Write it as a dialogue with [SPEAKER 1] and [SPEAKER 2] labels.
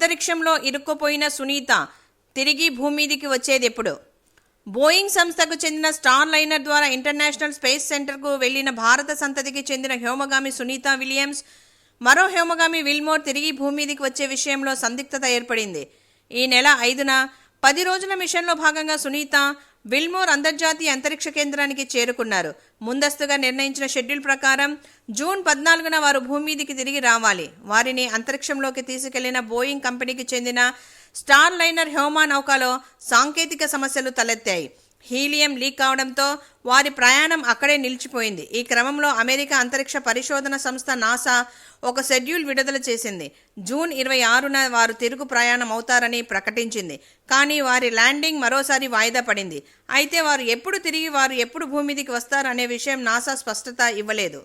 [SPEAKER 1] అంతరిక్షంలో ఇరుక్కుపోయిన సునీత తిరిగి భూమిదికి వచ్చేది ఎప్పుడు బోయింగ్ సంస్థకు చెందిన స్టార్ లైనర్ ద్వారా ఇంటర్నేషనల్ స్పేస్ సెంటర్కు వెళ్ళిన భారత సంతతికి చెందిన హ్యోమగామి సునీత విలియమ్స్ మరో హ్యోమగామి విల్మోర్ తిరిగి భూమిదికి వచ్చే విషయంలో సందిగ్ధత ఏర్పడింది. ఈ నెల ఐదున పది రోజుల మిషన్లో భాగంగా సునీత విల్మోర్ అంతర్జాతీయ అంతరిక్ష కేంద్రానికి చేరుకున్నారు. ముందస్తుగా నిర్ణయించిన షెడ్యూల్ ప్రకారం జూన్ పద్నాలుగున వారు భూమి మీదికి తిరిగి రావాలి. వారిని అంతరిక్షంలోకి తీసుకెళ్ళిన బోయింగ్ కంపెనీకి చెందిన స్టార్ లైనర్ హ్యోమా నౌకలో సాంకేతిక సమస్యలు తలెత్తాయి. హీలియం లీక్ కావడంతో వారి ప్రయాణం అక్కడే నిలిచిపోయింది. ఈ క్రమంలో అమెరికా అంతరిక్ష పరిశోధన సంస్థ నాసా ఒక షెడ్యూల్ విడుదల చేసింది. జూన్ ఇరవై ఆరున వారు తిరుగు ప్రయాణం అవుతారని ప్రకటించింది. కానీ వారి ల్యాండింగ్ మరోసారి వాయిదా పడింది. అయితే వారు ఎప్పుడు తిరిగి వారు ఎప్పుడు భూమి వస్తారనే వస్తారు అనే విషయం నాసా స్పష్టత ఇవ్వలేదు.